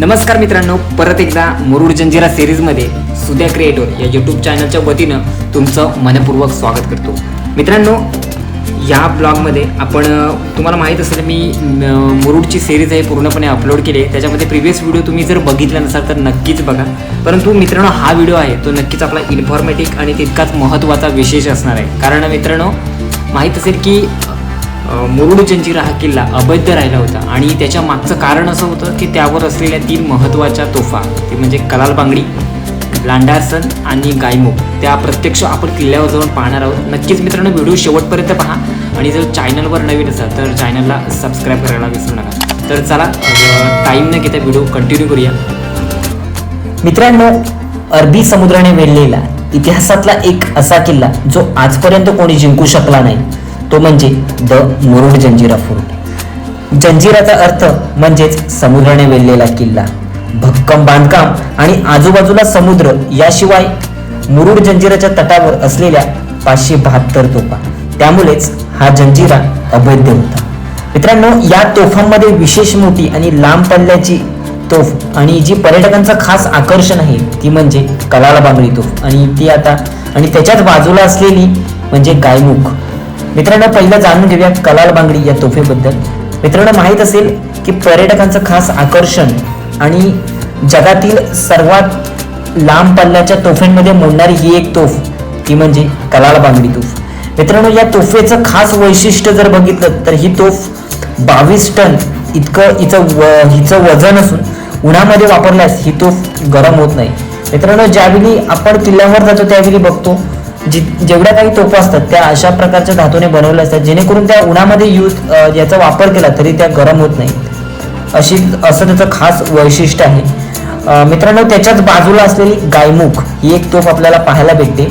नमस्कार मित्रांनो परत एकदा मुरुड जंजिरा सिरीजमध्ये सुद्या क्रिएटर या यूट्यूब चॅनलच्या वतीनं तुमचं मनपूर्वक स्वागत करतो. मित्रांनो या ब्लॉगमध्ये आपण तुम्हाला माहीत असेल मी मुरुडची सिरीज आहे पूर्णपणे अपलोड केली आहे. त्याच्यामध्ये प्रिव्हियस व्हिडिओ तुम्ही जर बघितला नसाल तर नक्कीच बघा. परंतु मित्रांनो हा व्हिडिओ आहे तो नक्कीच आपला इन्फॉर्मेटिव्ह आणि तितकाच महत्त्वाचा विशेष असणार आहे. कारण मित्रांनो माहीत असेल की मुरुड जंजिरा हा किल्ला अवैध राहिला होता. आणि त्याच्या मागचं कारण असं होतं की त्यावर असलेल्या तीन महत्त्वाच्या तोफा ते म्हणजे कलाल बांगडी लांडारसन आणि गायमुख त्या प्रत्यक्ष आपण किल्ल्यावर जाऊन पाहणार आहोत. नक्कीच मित्रांनो व्हिडिओ शेवटपर्यंत पहा. आणि जर चॅनलवर नवीन असाल तर चॅनलला सबस्क्राईब करायला विसरू नका. तर चला टाईम न घेता व्हिडिओ कंटिन्यू करूया. मित्रांनो अरबी समुद्राने वेढलेला इतिहासातला एक असा किल्ला जो आजपर्यंत कोणी जिंकू शकला नाही. तो म्हणजे द मुरुड जंजिरा फोर्ट जंजिराचा अर्थ म्हणजेच समुद्राने वेढलेला किल्ला. भक्कम बांधकाम आणि आजूबाजूला समुद्र याशिवाय मुरुड जंजिराच्या तटावर असलेल्या पाचशे बहात्तर तोफा. त्यामुळेच हा जंजिरा अवैध होता. मित्रांनो या तोफांमध्ये विशेष मोठी आणि लांब पल्ल्याची तोफ आणि जी पर्यटकांचं खास आकर्षण आहे ती म्हणजे कलाला बांगडी तोफ. आणि ती आता आणि त्याच्याच बाजूला असलेली म्हणजे गायमुख. मित्रांनो पहिलं जाणून घेऊया कलाल बांगडी या तोफेबद्दल. मित्रांनो माहीत असेल की पर्यटकांचं खास आकर्षण आणि जगातील सर्वात लांब पल्ल्याच्या तोफेंमध्ये मोडणारी ही एक तोफ ती म्हणजे कलाल बांगडी तोफ. मित्रांनो या तोफेचं खास वैशिष्ट्य जर बघितलं तर ही तोफ बावीस टन इतकं हिचं व हिचं वजन असून उन्हामध्ये वापरल्यास ही तोफ गरम होत नाही. मित्रांनो ज्यावेळी आपण किल्ल्यावर जातो त्यावेळी बघतो जेवढ्या काही तोफा असतात त्या अशा प्रकारच्या धातूने बनवल्या असतात जेणेकरून त्या उन्हामध्ये यूज याचा वापर केला तरी त्या गरम होत नाही. अशी असं त्याचं खास वैशिष्ट्य आहे. मित्रांनो त्याच्याच बाजूला असलेली गायमुख ही एक तोफ आपल्याला पाहायला भेटते.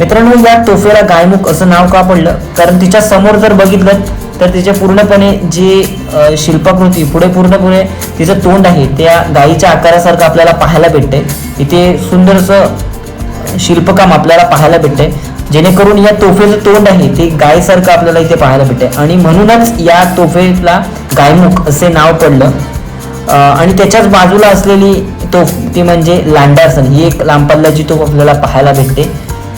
मित्रांनो या तोफेला गायमुख असं नाव का पडलं? कारण तिच्या समोर जर बघितलं तर तिच्या पूर्णपणे जे शिल्पाकृती पुढे पूर्णपणे तिचं तोंड आहे त्या गायीच्या आकारासारखं आपल्याला पाहायला भेटते इथे सुंदरसं शिल्पकाम आपल्याला पाहायला भेटते जेणेकरून या तोफेचं तोंड आहे ते गायसारखं आपल्याला इथे पाहायला भेटते आणि म्हणूनच या तोफेला गायमुख असे नाव पडलं. आणि त्याच्याच बाजूला असलेली तोफ ती म्हणजे लांडासन ही एक लांब पल्ल्याची तोफ आपल्याला पाहायला भेटते.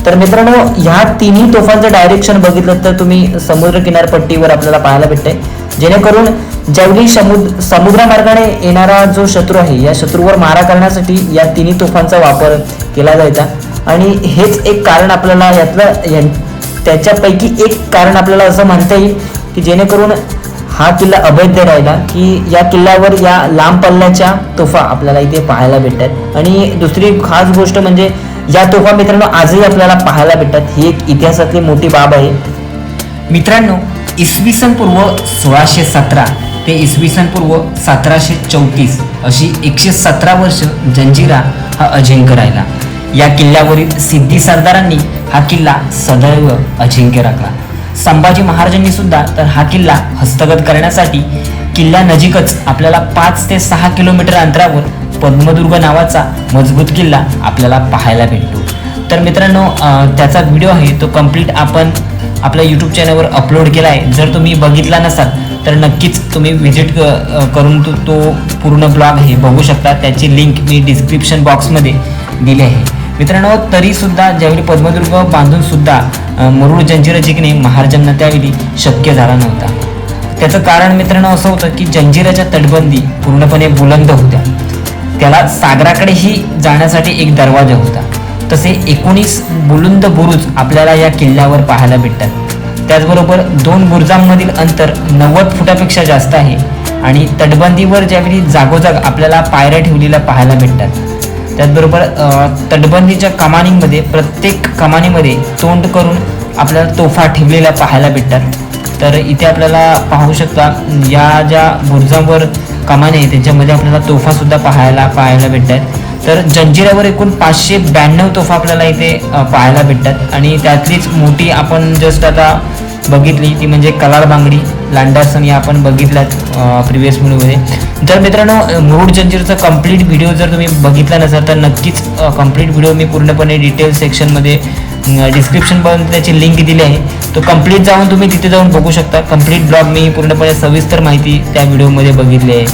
तर मित्रांनो ह्या तिन्ही तोफांचं डायरेक्शन बघितलं तर तुम्ही समुद्र किनारपट्टीवर आपल्याला पाहायला भेटते जेणेकरून ज्यावेळी समुद्र समुद्रमार्गाने येणारा जो शत्रू आहे या शत्रूवर मारा करण्यासाठी या तिन्ही तोफांचा वापर केला जायचा. आणि हेच एक कारण आपल्याला यातलं त्याच्यापैकी एक कारण आपल्याला असं म्हणता येईल की जेणेकरून हा किल्ला अवैध राहिला की या किल्ल्यावर या लांब पल्ल्याच्या तोफा आपल्याला इथे पाहायला भेटतात. आणि दुसरी खास गोष्ट म्हणजे या तोफा मित्रांनो आजही आपल्याला पाहायला भेटतात. ही एक इतिहासातली मोठी बाब आहे. मित्रांनो इसवी सन पूर्व सोळाशे सतरा ते इसवी सन पूर्व सतराशे चौतीस अशी एकशे सतरा वर्ष जंजिरा हा अजिंक्य राहिला. या किल्ल्यावरील सिद्धी सरदारांनी हा किल्ला सदैव अजिंक्य राखला. संभाजी महाराजांनी सुद्धा तर हा किल्ला हस्तगत करण्यासाठी किल्ल्यानजीकच आपल्याला पाच ते सहा किलोमीटर अंतरावर पद्मदुर्ग नावाचा मजबूत किल्ला आपल्याला पाहायला भेटतो. तर मित्रांनो त्याचा व्हिडिओ आहे तो कंप्लीट आपण आपल्या यूट्यूब चॅनलवर अपलोड केला आहे जर तुम्ही बघितला नसाल तर नक्कीच तुम्ही व्हिजिट करून तो तो पूर्ण ब्लॉग हे बघू शकता. त्याची लिंक मी डिस्क्रिप्शन बॉक्समध्ये दिली आहे. मित्रांनो तरीसुद्धा ज्यावेळी पद्मदुर्ग बांधूनसुद्धा मुरुड जंजिरा जिंकणे महाराजांना त्यावेळी शक्य झाला नव्हता. त्याचं कारण मित्रांनो असं होतं की जंजिराच्या तटबंदी पूर्णपणे बुलंद होत्या. त्याला सागराकडेही जाण्यासाठी एक दरवाजा होता. तसे एकोणीस बुलुंद बुरुज आपल्याला या किल्ल्यावर पाहायला भेटतात. त्याचबरोबर दोन बुरुजांमधील अंतर नव्वद फुटापेक्षा जास्त आहे आणि तटबंदीवर ज्यावेळी जागोजाग आपल्याला पायऱ्या ठेवलेल्या पाहायला भेटतात. त्याचबरोबर तटबंदीच्या कमानीमध्ये प्रत्येक कमानीमध्ये तोंड करून आपल्याला तोफा ठेवलेल्या पाहायला भेटतात. तर इथे आपल्याला पाहू शकता या ज्या बुरुजांवर कमानी आहे त्यांच्यामध्ये आपल्याला तोफासुद्धा पाहायला पाहायला भेटतात. तर जंजिरावर एकूण पाचशे ब्याण्णव तोफा आपल्याला इथे पाहायला भेटतात. आणि त्यातलीच मोठी आपण जस्ट आता बघितली ती म्हणजे कलार बांगडी लांडासन या आपण बघितल्यात प्रिव्हियस व्हिडिओमध्ये तर मित्रांनो मूड जंजीरचा कंप्लीट व्हिडिओ जर तुम्ही बघितला नसाल तर नक्कीच कंप्लीट व्हिडिओ मी पूर्णपणे डिटेल सेक्शनमध्ये डिस्क्रिप्शनपर्यंत त्याची लिंक दिली आहे. तो कंप्लीट जाऊन तुम्ही तिथे जाऊन बघू शकता. कंप्लीट ब्लॉग मी पूर्णपणे सविस्तर माहिती त्या व्हिडिओमध्ये बघितली आहे.